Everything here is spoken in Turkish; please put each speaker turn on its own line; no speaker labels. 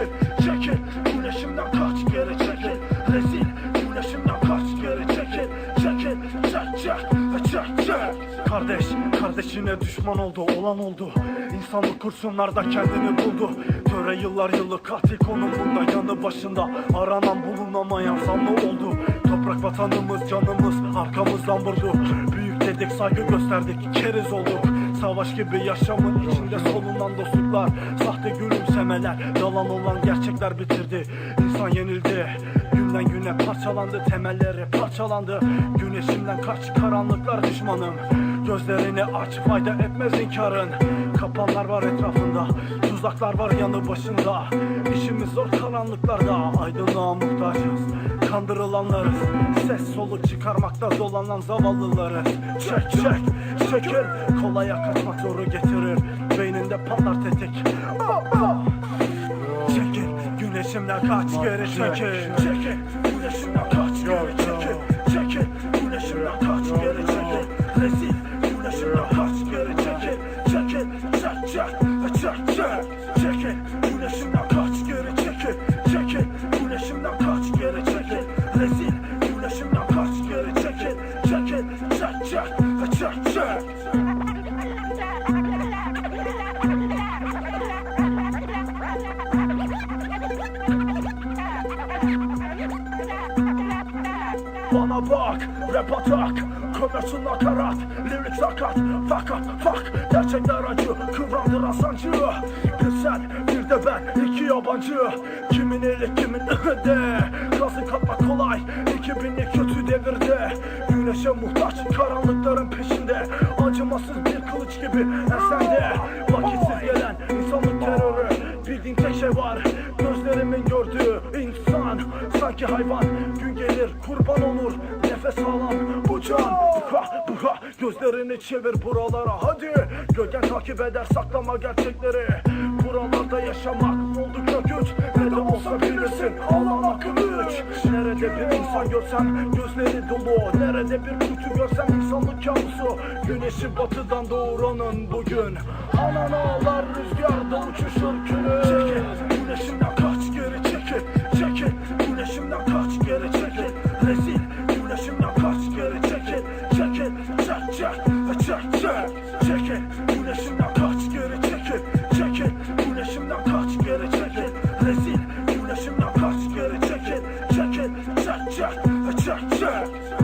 çekil çekil. Güneşimden kaç geri çekil. Rezil güneşimden kaç geri çekil. Çekil çek çek çek çek. Kardeş kardeşine düşman oldu olan oldu. İnsanlık kurşunlarda kendini buldu. Töre yıllar yılı katil konumunda yanı başında Aranan bulunamayan zanlı oldu. Toprak vatanımız canımız arkamızdan vurdu. Büyük dedik saygı gösterdik keriz olduk Savaş gibi yaşamın içinde solunan dostluklar Sahte gülümsemeler Yalan olan gerçekler bitirdi. İnsan yenildi Günden güne parçalandı temelleri parçalandı. Güneşimden kaç karanlıklar düşmanım Gözlerini aç fayda etmez inkarın. Kapanlar var etrafında Tuzaklar var yanı başında. İşimiz zor karanlıklarda Aydınlığa muhtacız Kandırılanlarız Ses soluk çıkarmakta dolanan zavallılarız. Çek çek çekil Kolaya kaçmak zoru getirir. Beyninde patlar tetik. Çekil güneşimden kaç geri çekil. Çekil güneşimden kaç Bana bak, rap atak. Kömürsün nakarat, lirik sakat. Fakat fak, gerçekler acı Kıvrandıran sancı Bir sen, bir de ben, iki yabancı. Kimin eli kimin de Gazı katmak kolay. 2000'li kötü devirde Güneşe muhtaç, karanlıkların peşinde. Acımasız bir kılıç gibi ensende Vakitsiz gelen insanlık terörü. Bildiğin tek şey var. Gözlerimin gördüğü insan. Sanki hayvan. Gün gelir kurban olur. Nefes alan bu can. Buha buha gözlerini çevir buralara. Hadi. Gölgen takip eder saklama gerçekleri. Buralarda yaşamak güç Ne de olsa bilirsin. Allah'ın hakkı üç Nerede bir insan görsem gözleri dolu Nerede bir kutu görsem insanlık kabusu. Güneşi batıdan doğuranın bugün. Anan ağlar rüzgarda uçuşur külü Çekil güneşimden kaç geri çekil. Çekil güneşimden kaç geri çekil. Rezil güneşimden kaç geri çekil. Çekil çek çek çek çek. Çekil güneşimden rezil Güneşimden kaç geri çekin Çekin çek çek çek çek.